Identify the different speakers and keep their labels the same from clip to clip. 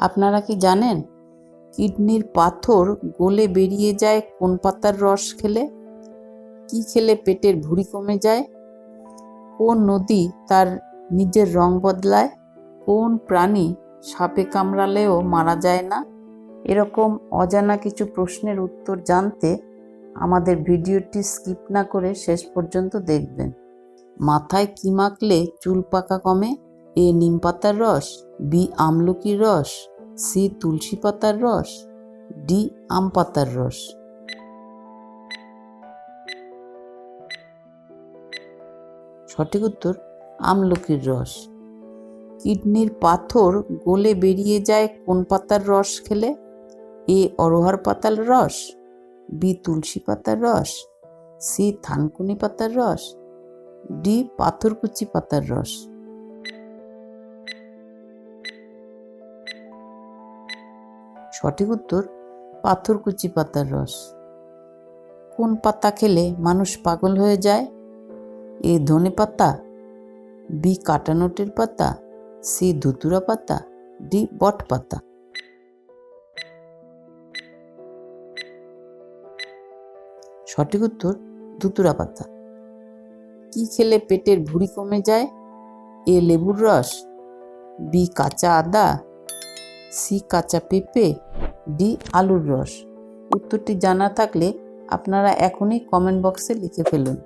Speaker 1: আপনারা কি জানেন? কিডনির পাথর গলে বেরিয়ে যায় কোন পাতার রস খেলে? কি খেলে পেটের ভুঁড়ি কমে যায়? কোন নদী তার নিজের রং বদলায়? কোন প্রাণী সাপে কামড়ালেও মারা যায় না? এরকম অজানা কিছু প্রশ্নের উত্তর জানতে আমাদের ভিডিওটি স্কিপ না করে শেষ পর্যন্ত দেখবেন। মাথায় কি মাখলে চুল পাকা কমে? এ নিম পাতার রস? বি আমলকির রস? সি তুলসী পাতার রস, ডি আম পাতার রস। সঠিক উত্তর, আমলকির রস। কিডনির পাথর গলে বেরিয়ে যায় কোন পাতার রস খেলে? এ অরোহার পাতার রস, বি তুলসী পাতার রস, সি থানকুনি পাতার রস, ডি পাথরকুচি পাতার রস। সঠিক উত্তর পাথরকুচি পাতার রস। কোন পাতা খেলে মানুষ পাগল হয়ে যায়? এ ধনে পাতা, বি কাটানোটের পাতা, সি ধুতুরা পাতা, ডি বট পাতা। সঠিক উত্তর, ধুতুরা পাতা। কি খেলে পেটের ভুঁড়ি কমে যায়? এ লেবুর রস, বি কাঁচা আদা সি কাঁচা পেঁপে, ডি আলুর রস। উত্তরটি জানা থাকলে আপনারা এখনই কমেন্ট বক্সে লিখে ফেলুন।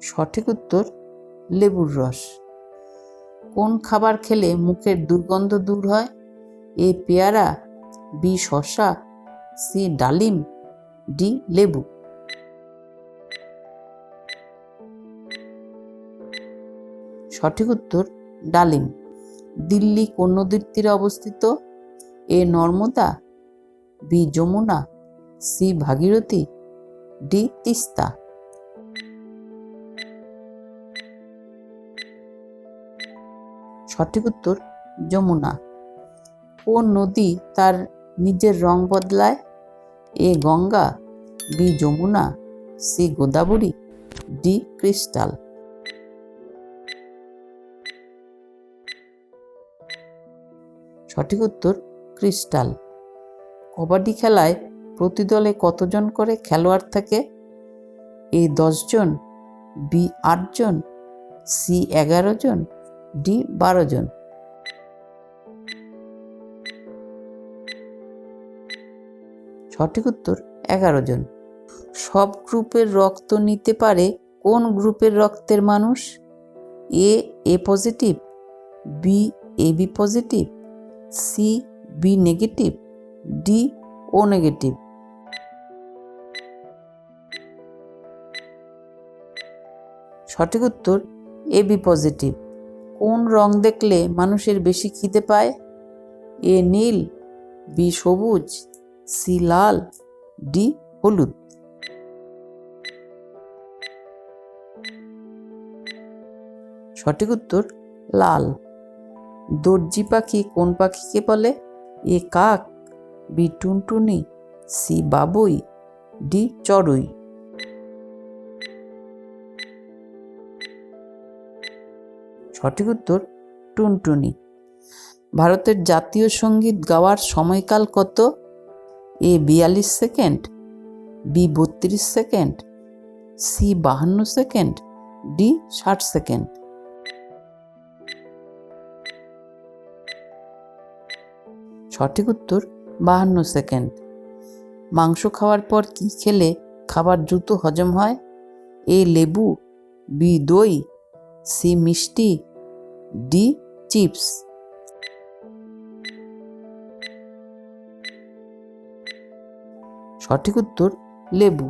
Speaker 1: সঠিক উত্তর, লেবুর রস। কোন খাবার খেলে মুখের দুর্গন্ধ দূর হয়? এ পেয়ারা, বি শশা সি ডালিম, ডি লেবু। সঠিক উত্তর, ডালিম। দিল্লি কোন নদীর তীরে অবস্থিত? A Narmada, B Yamuna, C Bhagirathi, D Teesta. সঠিক উত্তর, যমুনা। কোন নদী তার নিজের রং বদলায়? A Ganga, B Yamuna, C Godavari, D crystal. সঠিক উত্তর ক্রিস্টাল। কবাডি খেলায় প্রতি দলে কতজন করে খেলোয়াড় থাকে? এ দশজন, বি আটজন, সি এগারো জন ডি বারো জন সঠিক উত্তর এগারো জন সব গ্রুপের রক্ত নিতে পারে কোন গ্রুপের রক্তের মানুষ? A A positive, B A B positive C, B negative, D O negative. সঠিক উত্তর, এ বি পজিটিভ। কোন রং দেখলে মানুষের বেশি খিদে পায়? এ নীল, বি সবুজ, সি লাল, ডি হলুদ। সঠিক উত্তর, লাল। দর্জি পাখি কোন পাখিকে বলে? এ কাক, বি টুনটুনি, সি বাবুই, ডি চড়ুই। সঠিক উত্তর, টুনটুনি। ভারতের জাতীয় সংগীত গাওয়ার সময়কাল কত? এ বিয়াল্লিশ সেকেন্ড, বি বত্রিশ সেকেন্ড, সি বাহান্ন সেকেন্ড, ডি ষাট সেকেন্ড। সঠিক উত্তর, বাহান্ন সেকেন্ড। মাংস খাওয়ার পর কি খেলে খাবার দ্রুত হজম হয়? এ লেবু, বি দই, সি মিষ্টি, ডি চিপস। সঠিক উত্তর, লেবু।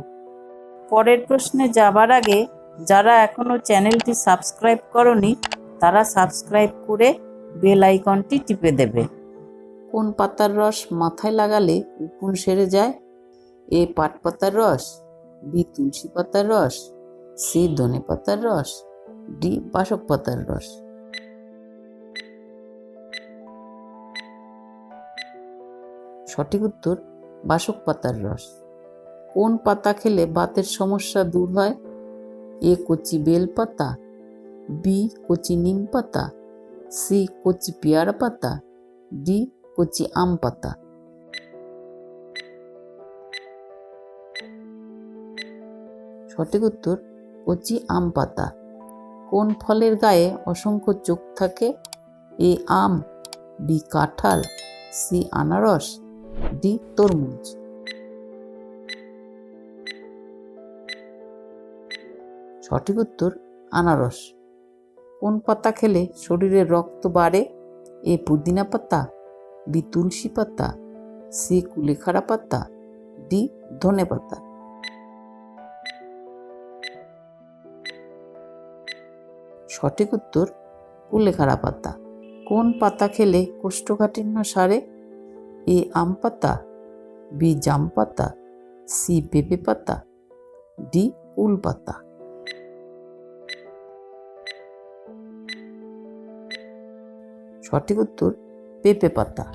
Speaker 1: পরের প্রশ্নে যাবার আগে যারা এখনও চ্যানেলটি সাবস্ক্রাইব করনি, তারা সাবস্ক্রাইব করে বেল আইকনটি টিপে দেবে। কোন পাতার রস মাথায় লাগালে উকুন সেরে যায়? এ পাট পাতার রস, বি তুলসী পাতার রস, সি ধনে পাতার রস, ডি বাসক পাতার রস। সঠিক উত্তর, বাসক পাতার রস। কোন পাতা খেলে বাতের সমস্যা দূর হয়? এ কচি বেল পাতা, বি কচি নিম পাতা, সি কচি পেয়ারা পাতা, ডি কচি আম পাতা। সঠিক উত্তর, কচি আম পাতা। কোন ফলের গায়ে অসংখ্য চোখ থাকে? এ আম, বি কাঁঠাল, সি আনারস, ডি তরমুজ। সঠিক উত্তর, আনারস। কোন পাতা খেলে শরীরে রক্ত বাড়ে? এ পুদিনা পাতা বি তুলসী পাতা, সি কুলেখাড়া পাতা, ডি ধনে পাতা। সঠিক উত্তর, কুলেখাড়া পাতা। কোন পাতা খেলে কোষ্ঠকাঠিন্য সারে? এ আম পাতা, বি জাম পাতা, সি পেঁপে পাতা, ডি উল পাতা। সঠিক উত্তর পেঁপে পাতা।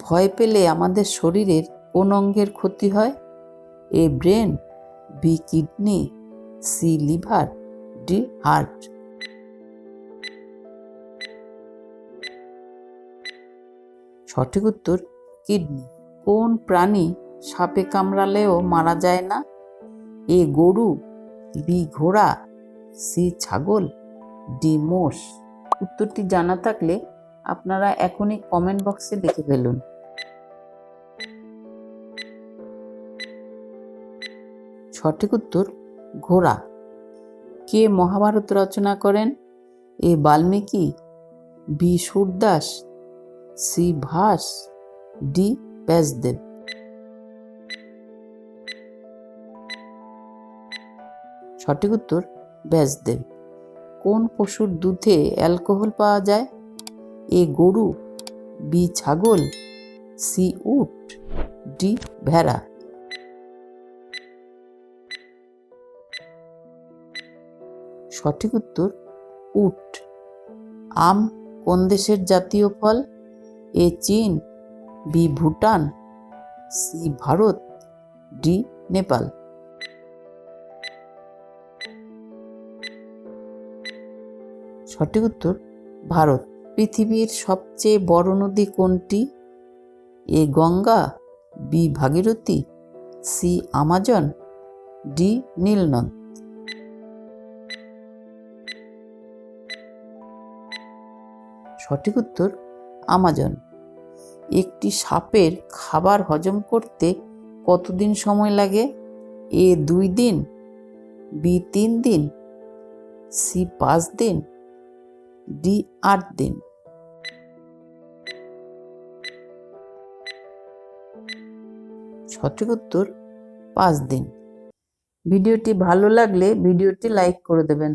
Speaker 1: ভয় পেলে আমাদের শরীরের কোন অঙ্গের ক্ষতি হয়? A brain, B kidney, C liver, D heart. সঠিক উত্তর, কিডনি। কোন প্রাণী সাপে কামড়ালেও মারা যায় না? এ গরু, বি ঘোড়া, সি ছাগল, ডি মোষ। উত্তরটি জানা থাকলে আপনারা এখনই কমেন্ট বক্সে লিখে ফেলুন। সঠিক উত্তর, ঘোড়া। কে মহাভারত রচনা করেন? A Valmiki, B Surdas, C Bhasa, D Vyasadeva. সঠিক উত্তর, ব্যাসদেব। কোন পশুর দুধে অ্যালকোহল পাওয়া যায়? এ গরু, বি ছাগল, সি উট, ডি ভেড়া। সঠিক উত্তর, উট। আম কোন দেশের জাতীয় ফল? এ চীন, B Bhutan, C Bharat, D Nepal. সঠিক উত্তর, ভারত। পৃথিবীর সবচেয়ে বড় নদী কোনটি? A Ganga, B Bhagirathi, C Amazon, D নীলনদ। সঠিক উত্তর, আমাজন। একটি সাপের খাবার হজম করতে কতদিন সময় লাগে? এ দুই দিন, বি তিন দিন, সি পাঁচ দিন ডি আট দিন। সঠিক উত্তর পাঁচ দিন। ভিডিওটি ভালো লাগলে ভিডিওটি লাইক করে দেবেন।